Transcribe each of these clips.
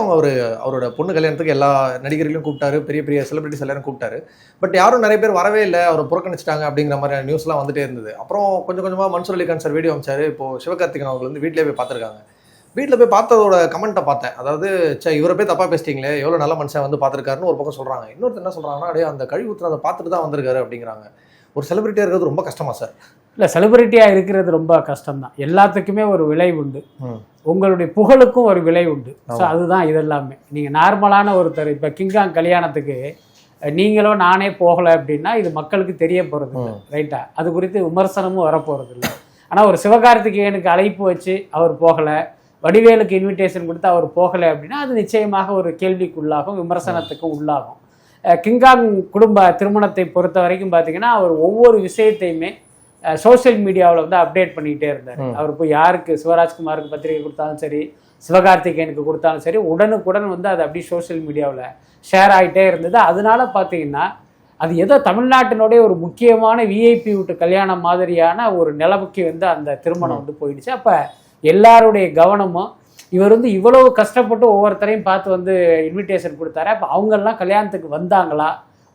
அவங்க அவர் அவரோட பொண்ணு கல்யாணத்துக்கு எல்லா நடிகர்களையும் கூப்பிட்டாரு. பெரிய பெரிய செலிபிரிட்டிஸ் எல்லாரும் கூப்பிட்டாரு. பட் யாரும் நிறைய பேர் வரவே இல்லை. அவரை புறக்கணிச்சிட்டாங்க அப்படிங்கிற மாதிரி நியூஸ்லாம் வந்துட்டே இருந்தது. அப்புறம் கொஞ்சம் கொஞ்சமாக மன்சூர் அலிகான் சார் வீடியோ அமைச்சாரு. இப்போ சிவகார்த்திகன் அவங்க வந்து வீட்டிலே போய் பார்த்துருக்காங்க. வீட்டில் போய் பார்த்ததோட கமெண்ட்டை பார்த்தேன். அதாவது சே இவரை போய் தப்பாக பேசிட்டீங்களே. எவ்வளோ நல்ல மனுஷன் வந்து பார்த்துருக்காருன்னு ஒரு பக்கம் சொல்கிறாங்க இன்னொருத்தர் என்ன சொல்கிறாங்கன்னா அப்படியே அந்த கழிவு அதை பார்த்துட்டு தான் வந்திருக்காரு அப்படிங்கிறாங்க. ஒரு செலிபிரிட்டியாக இருக்கிறது ரொம்ப கஷ்டமா சார் இல்லை செலிபிரிட்டியாக இருக்கிறது ரொம்ப கஷ்டம்தான். எல்லாத்துக்குமே ஒரு விலை உண்டு. உங்களுடைய புகழுக்கும் ஒரு விலை உண்டு. ஸோ. அதுதான் இதெல்லாமே. நீங்கள் நார்மலான ஒருத்தர் இப்போ கிங்காங் கல்யாணத்துக்கு நீங்களோ நானே போகலை அப்படின்னா இது மக்களுக்கு தெரிய போகிறது இல்லை. ரைட்டா அது குறித்து விமர்சனமும் வரப்போகிறது இல்லை. ஆனால் ஒரு சிவகார்த்திகேயனுக்கு அழைப்பு வச்சு அவர் போகலை வடிவேலுக்கு இன்விடேஷன் கொடுத்து அவர் போகலை அப்படின்னா அது நிச்சயமாக ஒரு விமர்சனத்துக்கு உள்ளாகும். அஹ், கிங்காங் குடும்ப திருமணத்தை பொறுத்த வரைக்கும் பார்த்தீங்கன்னா அவர் ஒவ்வொரு விஷயத்தையுமே சோஷியல் மீடியாவில் வந்து அப்டேட் பண்ணிக்கிட்டே இருந்தார். அவர் போய் யாருக்கு சிவராஜ்குமாருக்கு பத்திரிகை கொடுத்தாலும் சரி சிவகார்த்திகேயனுக்கு கொடுத்தாலும் சரி உடனுக்குடன் வந்து அது அப்படியே சோஷியல் மீடியாவில் ஷேர் ஆகிட்டே இருந்தது. அதனால பார்த்தீங்கன்னா அது ஏதோ தமிழ்நாட்டினுடைய ஒரு முக்கியமான விஐபி விட்டு கல்யாணம் மாதிரியான ஒரு நிலைமைக்கு வந்து அந்த திருமணம் வந்து போயிடுச்சு. அப்போ எல்லாருடைய கவனமும் இவர் வந்து இவ்வளவு கஷ்டப்பட்டு ஒவ்வொருத்தரையும் பார்த்து வந்து இன்விடேஷன் கொடுத்தாரு. அப்போ அவங்கெல்லாம் கல்யாணத்துக்கு வந்தாங்களா?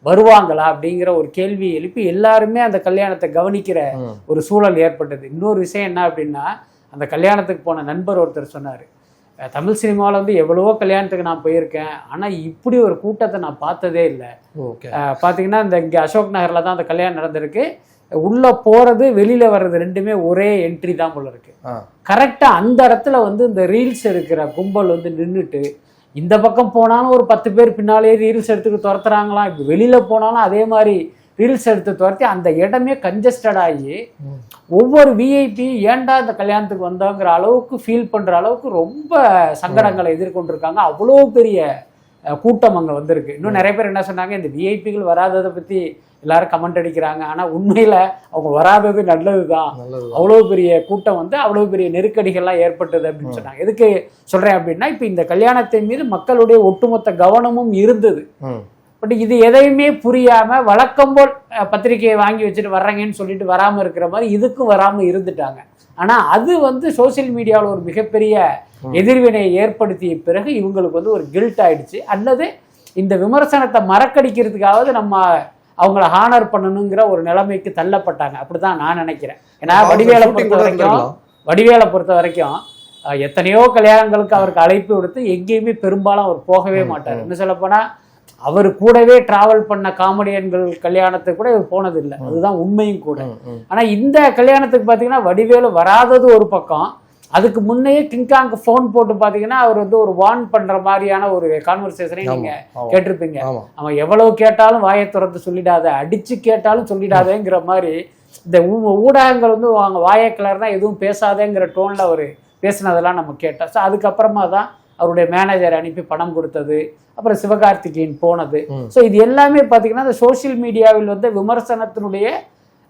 வருவாங்களா அப்படிங்கிற ஒரு கேள்வி எழுப்பி எல்லாருமே அந்த கல்யாணத்தை கவனிக்கிற. ஒரு சூழல் ஏற்பட்டது. இன்னொரு விஷயம் என்ன அப்படின்னா அந்த கல்யாணத்துக்கு போன நண்பர் ஒருத்தர் சொன்னார். தமிழ் சினிமாவில் வந்து எவ்வளவோ கல்யாணத்துக்கு நான் போயிருக்கேன். ஆனால் இப்படி ஒரு கூட்டத்தை நான் பார்த்ததே இல்லை. பார்த்தீங்கன்னா இந்த இங்கே அசோக் நகரில் தான் அந்த கல்யாணம் நடந்திருக்கு. உள்ளே போகிறது வெளியில் வர்றது ரெண்டுமே ஒரே என்ட்ரி தான் போல இருக்கு. ஆ. கரெக்டாக அந்த இடத்துல வந்து இந்த ரீல்ஸ் எடுக்கிற கும்பல் வந்து நின்றுட்டு இந்த பக்கம் போனாலும் ஒரு பத்து பேர் பின்னாலே ரீல்ஸ் எடுத்துட்டு துரத்துறாங்களாம் இப்போ வெளியில் போனாலும் அதே மாதிரி ரீல்ஸ் எடுத்து துரத்தி அந்த இடமே கஞ்சஸ்டட் ஆகி. ஒவ்வொரு விஐபி ஏன்டா இந்த கல்யாணத்துக்கு வந்தோங்கிற அளவுக்கு ஃபீல் பண்ணுற அளவுக்கு ரொம்ப சங்கடங்களை எதிர்கொண்டிருக்காங்க. அவ்வளோ பெரிய கூட்டம் அங்கே வந்திருக்கு. இன்னும் நிறைய பேர் என்ன சொன்னாங்க இந்த விஐபிகள் வராததை பற்றி எல்லாரும் கமெண்ட் அடிக்கிறாங்க. ஆனால் உண்மையில் அவங்க வராதது நல்லது தான் அவ்வளோ பெரிய கூட்டம் வந்து அவ்வளோ பெரிய நெருக்கடிகள்லாம் ஏற்பட்டது அப்படின்னு சொன்னாங்க. எதுக்கு சொல்கிறேன் அப்படின்னா இப்போ இந்த கல்யாணத்தின் மீது மக்களுடைய ஒட்டுமொத்த கவனமும் இருந்தது. பட் இது எதையுமே புரியாமல் வழக்கம் போல் அஹ், பத்திரிக்கையை வாங்கி வச்சுட்டு வர்றாங்கன்னு சொல்லிட்டு வராமல் இருக்கிற மாதிரி இதுக்கும் வராமல் இருந்துட்டாங்க. ஆனால் அது வந்து சோஷியல் மீடியாவில் ஒரு மிகப்பெரிய எதிர்வினையை ஏற்படுத்திய பிறகு இவங்களுக்கு வந்து ஒரு கில்ட் ஆயிடுச்சு. அல்லது இந்த விமர்சனத்தை மறக்கடிக்கிறதுக்காவது நம்ம அவங்கள ஹானர் பண்ணணுங்கிற ஒரு நிலைமைக்கு தள்ளப்பட்டாங்க. அப்படிதான் நான் நினைக்கிறேன். ஏன்னா வடிவேலை பொறுத்த வரைக்கும். வடிவேலை பொறுத்த வரைக்கும் எத்தனையோ கல்யாணங்களுக்கு அவருக்கு அழைப்பு விடுத்து எங்கேயுமே பெரும்பாலும் அவர் போகவே மாட்டார். இன்னும் சொல்லப்போனா அவர் கூடவே டிராவல் பண்ண காமெடியன்கள் கல்யாணத்துக்கு கூட இவர் போனதில்லை. அதுதான் உண்மையும் கூட. ம், ம். ஆனா இந்த கல்யாணத்துக்கு பார்த்தீங்கன்னா வடிவேலு வராதது ஒரு பக்கம். அதுக்கு முன்னையே கிங்காங்க்கு ஃபோன் போட்டு பார்த்தீங்கன்னா அவர் வந்து ஒரு வார்ன் பண்ற மாதிரியான ஒரு கான்வர்சேஷனை ஆமா, நீங்க ஆமா. கேட்டிருப்பீங்க. அவன் எவ்வளவு கேட்டாலும் வாயை திறந்து சொல்லிடாத அடிச்சு கேட்டாலும் சொல்லிடாதேங்கிற மாதிரி இந்த ஊடகங்கள் வந்து அவங்க வாயை கிளர்னா எதுவும் பேசாதேங்கிற டோன்ல அவர் பேசினதெல்லாம் நம்ம கேட்டோம். ஸோ அதுக்கப்புறமா தான் அவருடைய மேனேஜர் அனுப்பி பணம் கொடுத்தது அப்புறம் சிவகார்த்திகேயன் போனது. ஸோ இது எல்லாமே பார்த்தீங்கன்னா இந்த சோஷியல் மீடியாவில் வந்து விமர்சனத்தினுடைய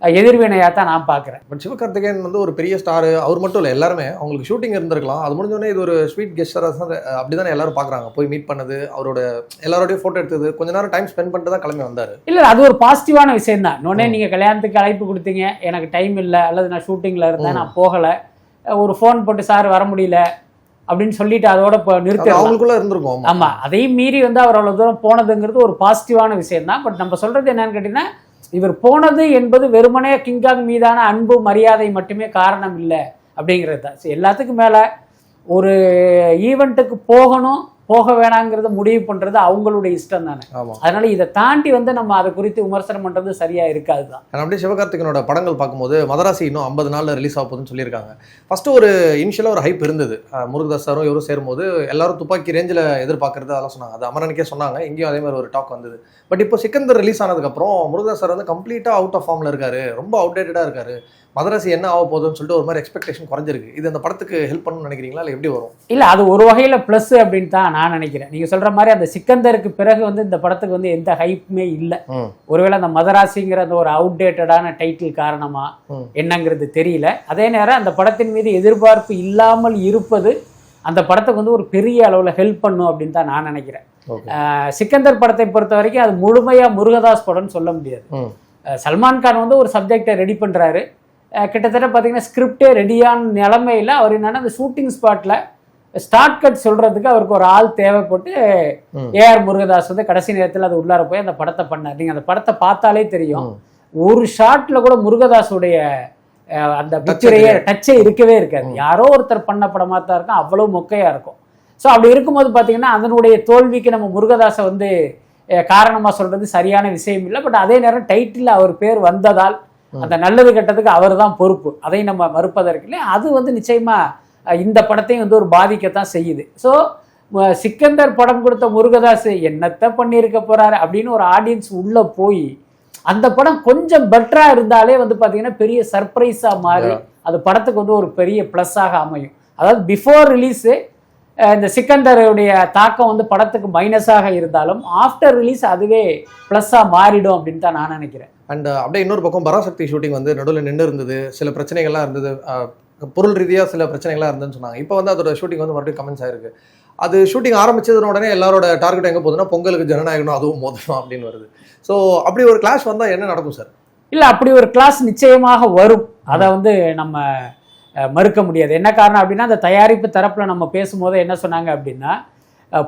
அஹ், எதிர்வினையா தான் நான் பார்க்குறேன் பட் சிவகார்த்திகேயன் வந்து ஒரு பெரிய ஸ்டார் அவர் மட்டும் இல்லை எல்லாருமே. அவங்களுக்கு ஷூட்டிங் இருந்திருக்கலாம். அது முடிஞ்சோடனே இது ஒரு ஸ்வீட் கெஸ்டராக தான் அப்படிதானே எல்லாரும் பார்க்குறாங்க போய் மீட் பண்ணது அவரோட எல்லாரோடய ஃபோட்டோ எடுத்தது. கொஞ்ச நேரம் டைம் ஸ்பெண்ட் பண்ணிட்டு தான் கிளம்பி வந்தார். இல்லை அது ஒரு பாசிட்டிவான விஷயம் தான். இன்னொன்னே நீங்கள் கல்யாணத்துக்கு அழைப்பு கொடுத்தீங்க. எனக்கு டைம் இல்லை அல்லது நான் ஷூட்டிங்கில் இருந்தேன் நான் போகலை. ஒரு ஃபோன் போட்டு சார் வர முடியல. அப்படின்னு சொல்லிட்டு அதோட இப்போ நிறுத்திடலாம். அவங்களுக்குள்ள இருந்திருக்கும். ஆமா. ஆமா. அதையும் மீறி வந்து அவர் அவ்வளவு தூரம் போனதுங்கிறது ஒரு பாசிட்டிவான விஷயம் தான் பட் நம்ம சொல்றது என்னன்னு கேட்டீங்கன்னா இவர் போனது என்பது வெறுமனே கிங்காங் மீதான அன்பு மரியாதை மட்டுமே காரணம் இல்லை அப்படிங்கிறது தான். எல்லாத்துக்கும் மேல ஒரு ஈவெண்ட்டுக்கு போகணும் போக வேணாங்கிறத முடிவு பண்றது அவங்களுடைய இஷ்டம் தானே. அதனால இதை தாண்டி வந்து நம்ம அதை குறித்து விமர்சனம் பண்றது சரியா இருக்காது தான். அப்படியே சிவகார்த்திகனோட படங்கள் பார்க்கும்போது மதராசி இன்னும் ஐம்பது நாள்ல ரிலீஸ் ஆக போகுதுன்னு சொல்லியிருக்காங்க. ஃபர்ஸ்ட் ஒரு இனிஷியலாக ஒரு ஹைப் இருந்தது. முருகதாஸ் சாரும் இவரும் சேரும்போது எல்லாரும் துப்பாக்கி ரேஞ்சில் எதிர்பார்க்கறது அதெல்லாம் சொன்னாங்க. அது அமரனுக்கே சொன்னாங்க. இங்கேயும் அதே மாதிரி ஒரு டாக் வந்தது. பட் இப்போ சிக்கந்தர் ரிலீஸ் ஆனதுக்கப்புறம் சார் வந்து கம்ப்ளீட்டாக அவுட் ஆஃப் ஃபார்மில் இருக்காரு. ரொம்ப அவுடேட்டடாக இருக்காரு. மதராசி என்ன ஆக போகுதுன்னு சொல்லிட்டு ஒரு மாதிரி எக்ஸ்பெக்டேஷன் குறைஞ்சிருக்கு. இது அந்த படத்துக்கு ஹெல்ப் பண்ணணும்னு நினைக்கிறீங்களா? இல்லை எப்படி வரும்? இல்ல அது ஒரு வகையில ப்ளஸ் அப்படின்னு தான் நான் நினைக்கிறேன். நீங்க சொல்ற மாதிரி அந்த சிக்கந்தருக்கு பிறகு வந்து இந்த படத்துக்கு வந்து எந்த ஹைப்புமே இல்லை. ஒருவேளை அந்த மதராசிங்கிற அந்த ஒரு அவுடேட்டடான டைட்டில் காரணமா ம். என்னங்கிறது தெரியல. அதே நேரம் அந்த படத்தின் மீது எதிர்பார்ப்பு இல்லாமல் இருப்பது அந்த படத்துக்கு வந்து ஒரு பெரிய அளவில் ஹெல்ப் பண்ணும் அப்படின்னு தான் நான் நினைக்கிறேன். சிக்கந்தர் படத்தை பொறுத்த வரைக்கும் அது முழுமையா முருகதாஸ் படம்னு சொல்ல முடியாது. சல்மான் கான் வந்து ஒரு சப்ஜெக்டை ரெடி பண்றாரு. அஹ் கிட்டத்தட்ட பார்த்தீங்கன்னா ஸ்கிரிப்டே ரெடியான நிலமையில அவர் என்னன்னா அந்த ஷூட்டிங் ஸ்பாட்ல ஸ்டார்ட் கட் சொல்றதுக்கு அவருக்கு ஒரு ஆள் தேவைப்பட்டு. ஏஆர் முருகதாஸ் வந்து கடைசி நேரத்தில் அது உள்ளார போய் அந்த படத்தை பண்ணார். நீங்க அந்த படத்தை பார்த்தாலே தெரியும். ஒரு ஷாட்ல கூட முருகதாஸுடைய அந்த பிக்சரையே. டச்சே இருக்கவே இருக்காது. யாரோ ஒருத்தர் பண்ண படமா தான் இருக்கும் அவ்வளவு மொக்கையா இருக்கும். ஸோ அப்படி இருக்கும்போது பார்த்தீங்கன்னா அதனுடைய தோல்விக்கு நம்ம முருகதாஸை வந்து அஹ், காரணமா சொல்றது சரியான விஷயம் இல்லை. பட் அதே நேரம் டைட்டில் அவர் பேர் வந்ததால் அந்த நல்லது கெட்டதுக்கு அவர் தான் பொறுப்பு. அதை நம்ம மறுப்பதற்கு இல்லை. அது வந்து நிச்சயமா அஹ், இந்த படத்தையும் வந்து ஒரு பாதிக்கத்தான் செய்யுது. ஸோ சிக்கந்தர் படம் கொடுத்த முருகதாஸ் என்னத்தை பண்ணியிருக்க போறாரு அப்படின்னு ஒரு ஆடியன்ஸ் உள்ள போய் அந்த படம் கொஞ்சம் பெட்டரா இருந்தாலே வந்து பாத்தீங்கன்னா பெரிய சர்ப்ரைஸா மாறி அது படத்துக்கு வந்து ஒரு பெரிய ப்ளஸ்ஸாக அமையும். அதாவது பிஃபோர் ரிலீஸு இந்த சிக்கந்தருடைய தாக்கம் வந்து படத்துக்கு மைனஸாக இருந்தாலும் ஆஃப்டர் ரிலீஸ் அதுவே ப்ளஸ்ஸாக மாறிடும் அப்படின்னு தான் நான் நினைக்கிறேன். அண்ட் அப்படியே இன்னொரு பக்கம் பராசக்தி ஷூட்டிங் வந்து நடுவில் நின்று இருந்தது சில பிரச்சனைகள்லாம் இருந்தது பொருள் ரீதியாக சில பிரச்சனைகள்லாம் இருந்ததுன்னு சொன்னாங்க. இப்போ வந்து அதோட ஷூட்டிங் வந்து மறுபடியும் கமெண்ட்ஸ் ஆயிருக்கு. அது ஷூட்டிங் ஆரம்பிச்சதுன உடனே எல்லாரோட டார்கெட் எங்கே போகுதுன்னா பொங்கலுக்கு ஜனநாயகனும் அதுவும் மோதணும் அப்படின்னு வருது. ஸோ அப்படி ஒரு கிளாஷ் வந்தால் என்ன நடக்கும் சார் இல்லை அப்படி ஒரு கிளாஸ் நிச்சயமாக வரும். அதை வந்து நம்ம மறுக்க முடியாது. என்ன காரணம் அப்படின்னா அந்த தயாரிப்பு தரப்பில் நம்ம பேசும்போது என்ன சொன்னாங்க அப்படின்னா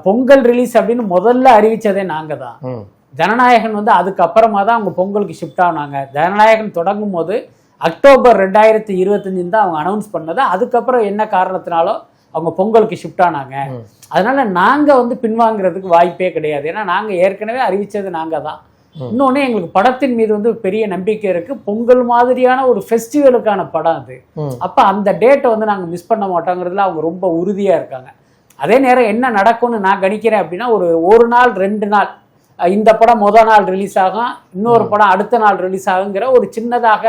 பொங்கல் ரிலீஸ் அப்படின்னு முதல்ல அறிவிச்சதே நாங்கள் தான். ஜனநாயகன் வந்து அதுக்கப்புறமா தான் அவங்க பொங்கலுக்கு ஷிஃப்ட் ஆனாங்க. ஜனநாயகன் தொடங்கும் போது அக்டோபர் ரெண்டாயிரத்தி இருபத்தஞ்சுன்னு தான் அவங்க அனௌன்ஸ் பண்ணது அதுக்கப்புறம் என்ன காரணத்தினாலோ அவங்க பொங்கலுக்கு ஷிஃப்ட் ஆனாங்க. அதனால நாங்க வந்து பின்வாங்குறதுக்கு வாய்ப்பே கிடையாது. ஏன்னா நாங்க ஏற்கனவே அறிவிச்சது நாங்க தான். இன்னொன்று எங்களுக்கு படத்தின் மீது வந்து பெரிய நம்பிக்கை இருக்கு. பொங்கல் மாதிரியான ஒரு ஃபெஸ்டிவலுக்கான படம் அது. அப்போ அந்த டேட்டை வந்து நாங்கள் மிஸ் பண்ண மாட்டோங்கிறதுல அவங்க ரொம்ப உறுதியாக இருக்காங்க. அதே நேரம் என்ன நடக்கும்னு நான் கணிக்கிறேன் அப்படின்னா ஒரு ஒரு நாள் ரெண்டு நாள் இந்த படம் முத நாள் ரிலீஸ் ஆகும். இன்னொரு படம் அடுத்த நாள் ரிலீஸ் ஆகுங்கிற ஒரு சின்னதாக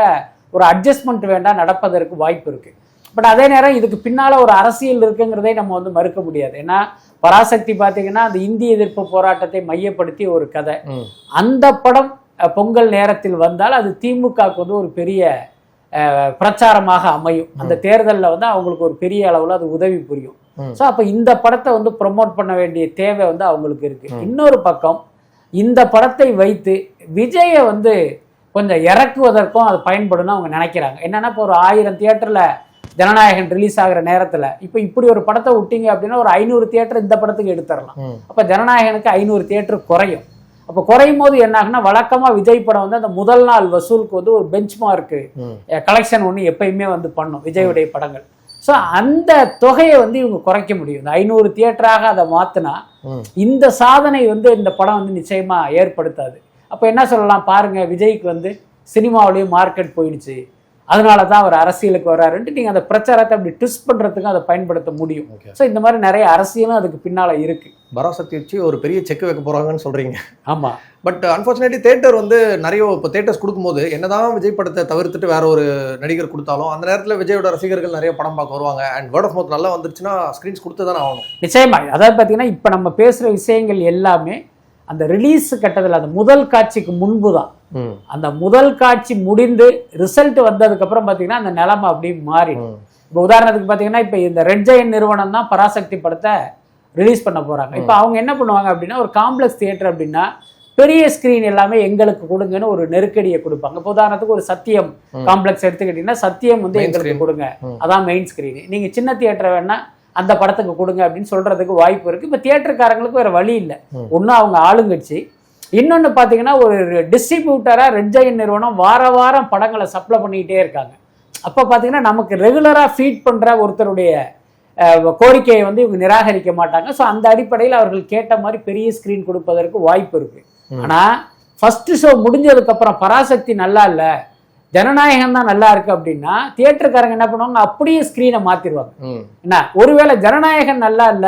ஒரு அட்ஜஸ்ட்மெண்ட் வேண்டாம் நடப்பதற்கு வாய்ப்பு இருக்கு. பட் அதே நேரம் இதுக்கு பின்னால ஒரு அரசியல் இருக்குங்கிறதை நம்ம வந்து மறுக்க முடியாது. ஏன்னா பராசக்தி பார்த்தீங்கன்னா அந்த இந்திய எதிர்ப்பு போராட்டத்தை மையப்படுத்தி ஒரு கதை. அந்த படம் பொங்கல் நேரத்தில் வந்தால் அது திமுகவுக்கு வந்து ஒரு பெரிய பிரச்சாரமாக அமையும். அந்த தேர்தலில் வந்து அவங்களுக்கு ஒரு பெரிய அளவில் அது உதவி புரியும். ஸோ அப்போ இந்த படத்தை வந்து ப்ரொமோட் பண்ண வேண்டிய தேவை வந்து அவங்களுக்கு இருக்கு. இன்னொரு பக்கம் இந்த படத்தை வைத்து விஜயை வந்து கொஞ்சம் இறக்குவதற்கும் அது பயன்படும்னு அவங்க நினைக்கிறாங்க. என்னன்னா இப்போ ஒரு ஆயிரம் தியேட்டர்ல ஜனநாயகன் ரிலீஸ் ஆகுற நேரத்துல இப்போ இப்படி ஒரு படத்தை விட்டீங்க அப்படின்னா ஒரு ஐநூறு தியேட்டர் இந்த படத்துக்கு எடுத்துடலாம் அப்போ ஜனநாயகனுக்கு ஐநூறு தியேட்டர் குறையும். அப்போ குறையும் போது என்ன ஆகுன்னா வழக்கமா விஜய் படம் வந்து அந்த முதல் நாள் வசூலுக்கு வந்து ஒரு பெஞ்ச் மார்க்கு கலெக்ஷன் ஒன்று எப்பயுமே வந்து பண்ணும் விஜயுடைய படங்கள். ஸோ அந்த தொகையை வந்து இவங்க குறைக்க முடியும். இந்த ஐநூறு தியேட்டராக அதை மாற்றினா இந்த சாதனை வந்து இந்த படம் வந்து நிச்சயமா ஏற்படுத்தாது. அப்போ என்ன சொல்லலாம்? பாருங்க விஜய்க்கு வந்து சினிமாவிலேயும் மார்க்கெட் போயிடுச்சு. அதனால தான் அவர் அரசியலுக்கு வர்றாருன்ட்டு நீங்கள் அந்த பிரச்சாரத்தை அப்படி ட்விஸ்ட் பண்ணுறதுக்கும் அதை பயன்படுத்த முடியும். ஸோ இந்த மாதிரி நிறைய அரசியலும் அதுக்கு பின்னால் இருக்கு. பராசக்தி வச்சு ஒரு பெரிய செக் வைக்க போறாங்கன்னு சொல்றீங்க. ஆமாம் பட் அன்ஃபார்ச்சுனேட்லி தேட்டர் வந்து நிறைய இப்போ தேட்டர்ஸ் கொடுக்கும்போது என்னதான் விஜய் படத்தை தவிர்த்துட்டு வேற ஒரு நடிகர் கொடுத்தாலும் அந்த நேரத்தில் விஜயோட ரசிகர்கள் நிறைய படம் பார்க்க வருவாங்க. அண்ட் வேர்ட் ஆஃப் மவுத் நல்லா வந்துருச்சுன்னா ஸ்க்ரீன்ஸ் கொடுத்து தானே ஆகணும். நிச்சயமா. அதாவது பார்த்தீங்கன்னா இப்போ நம்ம பேசுகிற விஷயங்கள் எல்லாமே அந்த ரிலீஸ் கட்டத்தில் அந்த முதல் காட்சிக்கு முன்பு தான் அந்த முதல் காட்சி முடிந்து ரிசல்ட் வந்ததுக்கப்புறம் பார்த்தீங்கன்னா அந்த நிலைமை அப்படியே மாறிடும் இப்போ உதாரணத்துக்கு பார்த்தீங்கன்னா இப்போ இந்த ரெட் ஜெயின் நிறுவனம் தான் பராசக்தி படத்தை ரிலீஸ் பண்ண போகிறாங்க இப்போ அவங்க என்ன பண்ணுவாங்க அப்படின்னா ஒரு காம்ப்ளெக்ஸ் தியேட்டர் அப்படின்னா பெரிய ஸ்க்ரீன் எல்லாமே எங்களுக்கு கொடுங்கன்னு ஒரு நெருக்கடியை கொடுப்பாங்க. இப்போ உதாரணத்துக்கு ஒரு சத்தியம். காம்ப்ளெக்ஸ் எடுத்துக்கிட்டீங்கன்னா சத்தியம் வந்து எங்களுக்கு. கொடுங்க. அதான் மெயின் ஸ்க்ரீன் நீங்கள் சின்ன தியேட்டர் வேணா அந்த படத்துக்கு கொடுங்க அப்படின்னு சொல்றதுக்கு வாய்ப்பு இருக்கு. இப்போ தியேட்டருக்காரங்களுக்கு வேற வழி இல்லை. ம். ஒன்று அவங்க ஆளுங்கட்சி இன்னொன்று பார்த்தீங்கன்னா ஒரு டிஸ்ட்ரிபியூட்டராக ரெட் ஜெயின் நிறுவனம் வார வாரம் படங்களை சப்ளை பண்ணிக்கிட்டே இருக்காங்க. அப்போ பார்த்தீங்கன்னா நமக்கு ரெகுலராக ஃபீட் பண்ணுற ஒருத்தருடைய கோரிக்கையை வந்து இவங்க நிராகரிக்க மாட்டாங்க. ஸோ அந்த அடிப்படையில் அவர்கள் கேட்ட மாதிரி பெரிய ஸ்க்ரீன் கொடுப்பதற்கு வாய்ப்பு இருக்கு. ஆனால் ஃபர்ஸ்ட் ஷோ முடிஞ்சதுக்கப்புறம் பராசக்தி நல்லா இல்லை ஜனநாயகம் தான் நல்லா இருக்கு அப்படின்னா தியேட்டருக்காரங்க என்ன பண்ணுவாங்க? அப்படியே ஸ்க்ரீனை மாற்றிடுவாங்க ம். என்ன? ஒருவேளை ஜனநாயகம் நல்லா இல்ல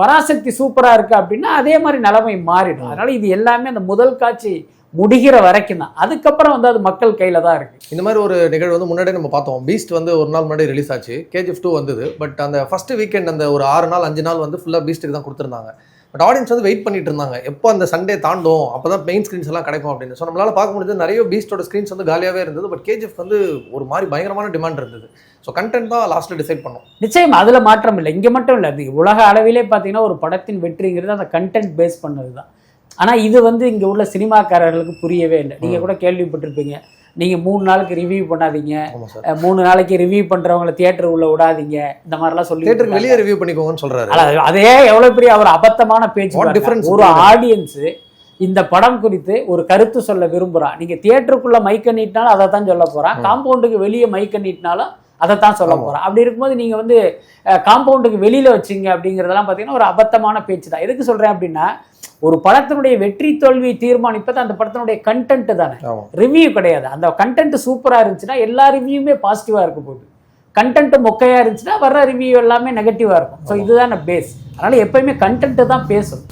பராசக்தி சூப்பராக இருக்குது அப்படின்னா அதே மாதிரி நிலைமை மாறிடும். அதனால இது எல்லாமே அந்த முதல் காட்சி முடிகிற வரைக்கும் தான். அதுக்கப்புறம் வந்து அது மக்கள் கையில் தான் இருக்கு. இந்த மாதிரி ஒரு நிகழ்வு வந்து முன்னாடியே நம்ம பார்த்தோம். பீஸ்ட் வந்து ஒரு நாள் முன்னாடி ரிலீஸ் ஆச்சு. கேஜிஎஃப் டூ வந்தது. பட் அந்த ஃபர்ஸ்ட் வீக்கெண்ட் அந்த ஒரு ஆறு நாள் அஞ்சு நாள் வந்து ஃபுல்லாக பீஸ்ட்டுக்கு தான் கொடுத்துருந்தாங்க. பட் ஆடியன்ஸ் வந்து வெயிட் பண்ணிட்டு இருந்தாங்க. எப்போ அந்த சண்டே தாண்டும்? அப்போ தான் மெயின் ஸ்க்ரீன்ஸ் எல்லாம் கிடைக்கும் அப்படின்னு. ஸோ நம்மளால பார்க்க முடிஞ்சது நிறைய பீஸ்டோட ஸ்க்ரீன்ஸ் வந்து காலியாகவே இருந்தது. பட் கேஜிஎஃப் வந்து ஒரு மாதிரி பயங்கரமான டிமாண்ட் இருந்தது. ஸோ கண்டென்ட் தான் லாஸ்ட்டில் டிசைட் பண்ணோம். நிச்சயம் அதுல மாற்றம் இல்லை. இங்க மட்டும் இல்லை. அது உலக அளவிலே பார்த்தீங்கன்னா ஒரு படத்தின் வெற்றிங்கிறது அந்த கண்டென்ட் பேஸ் பண்ணது தான் ஆனா இது வந்து இங்க உள்ள சினிமாக்காரர்களுக்கு புரியவே இல்லை. நீங்க கூட கேள்விப்பட்டிருப்பீங்க. நீங்க மூணு நாளுக்கு ரிவ்யூ பண்ணாதீங்க. மூணு நாளைக்கு ரிவ்யூ பண்றவங்கள தியேட்டர் உள்ள விடாதீங்க. இந்த மாதிரிலாம் சொல்லி தேட்டருக்கு வெளியே ரிவ்யூ பண்ணிக்கோங்கன்னு அல்ல, அதே எவ்வளவு பெரிய ஒரு அபத்தமான பேச்சு ஒரு. ஆடியன்ஸ் இந்த படம் குறித்து ஒரு கருத்து சொல்ல விரும்புறான் நீங்க தியேட்டருக்குள்ள மைக்க நீட்டினாலும் அதை தான் சொல்ல போறான் ம். காம்பவுண்டுக்கு வெளியே மைக்க நீட்டினாலும் அதை தான் சொல்ல. போறான். அப்படி இருக்கும்போது நீங்க வந்து காம்பவுண்டுக்கு வெளியில வச்சீங்க அப்படிங்கறதெல்லாம் பாத்தீங்கன்னா ஒரு அபத்தமான பேச்சு தான். எதுக்கு சொல்றேன் அப்படின்னா ஒரு படத்தினுடைய வெற்றி தோல்வி தீர்மானிப்பது அந்த படத்தினுடைய கண்டென்ட் தானே. ரிவ்யூ கிடையாது. அந்த கண்டென்ட் சூப்பரா இருந்துச்சுன்னா எல்லா ரிவ்யூமே பாசிட்டிவா இருக்க போகுது. கண்டென்ட் மொக்கையா இருந்துச்சுன்னா வர்ற ரிவ்யூ எல்லாமே நெகட்டிவா இருக்கும். ஸோ இதுதான பேஸ் அதனால எப்பயுமே கண்டென்ட் தான் பேசும்